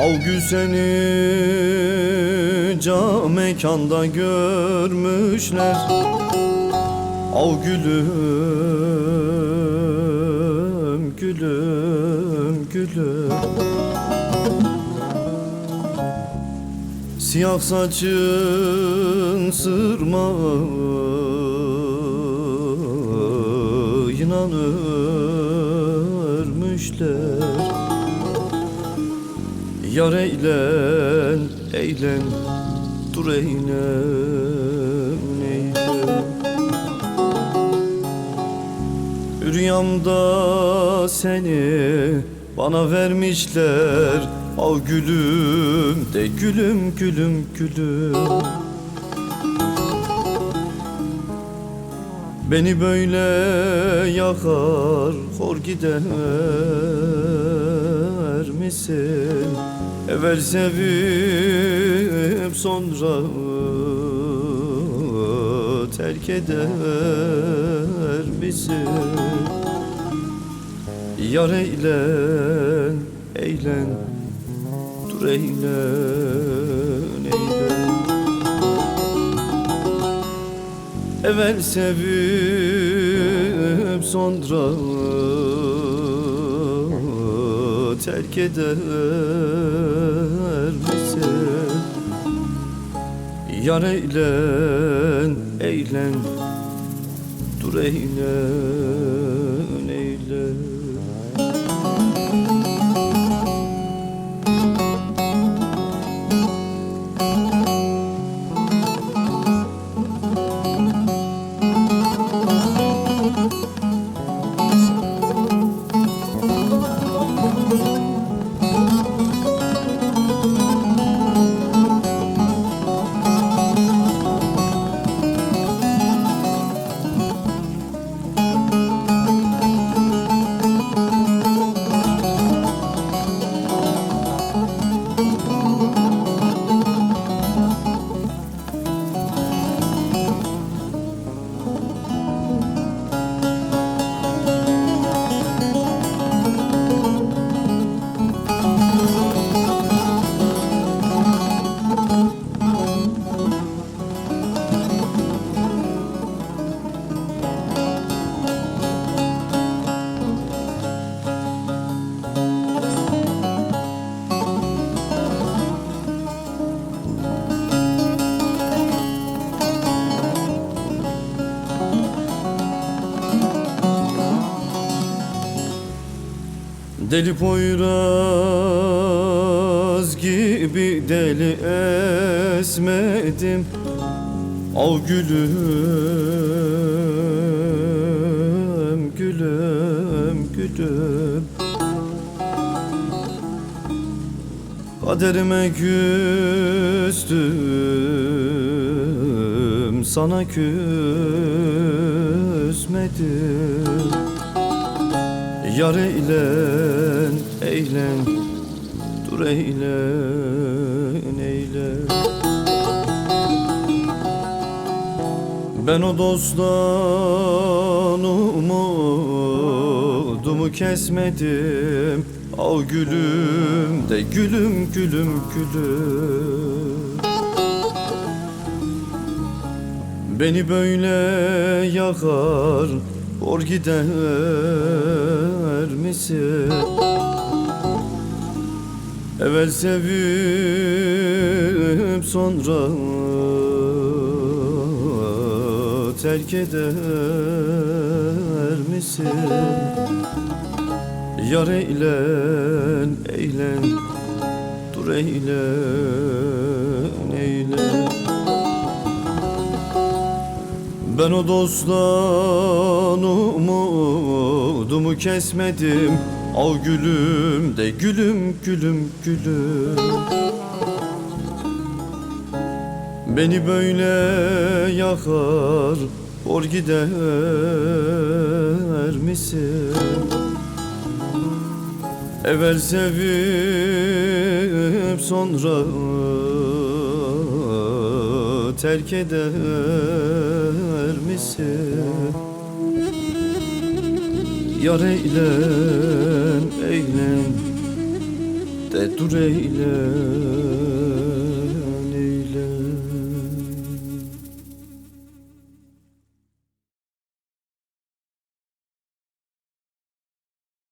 Av gül seni cam mekanda görmüşler. Av gülüm, gülüm, gülüm. Siyah saçın sırma inan Yar eylen, eylen, dur eylen, eylen Rüyamda seni bana vermişler Al gülüm de gülüm gülüm gülüm Beni böyle yakar hor gider misin? Evvel sevip sonra terk eder misin? Yar eylen, eylen, dur eylen, eylen Evvel sevip sonra terk eder misin? Yar eylen, eylen, dur eylen, eylen Deli Poyraz gibi deli esmedim. Al gülüm, gülüm, gülüm. Kaderime küstüm Sana küsmedim Yar eylen, eylen, dur eylen, eylen Ben o dosttan umudumu kesmedim. Al gülüm de gülüm gülüm gülüm. Beni böyle yakar Hor gider misin? Evvel sevip sonra terk eder misin? Yar eylen, eylen, dur eylen, eylen Ben o dosttan umudumu kesmedim Al gülüm de gülüm gülüm gülüm Beni böyle yakar hor gider misin? Evvel sevip sonra terk eder misin? Yar eylen, eylen, de dur eyle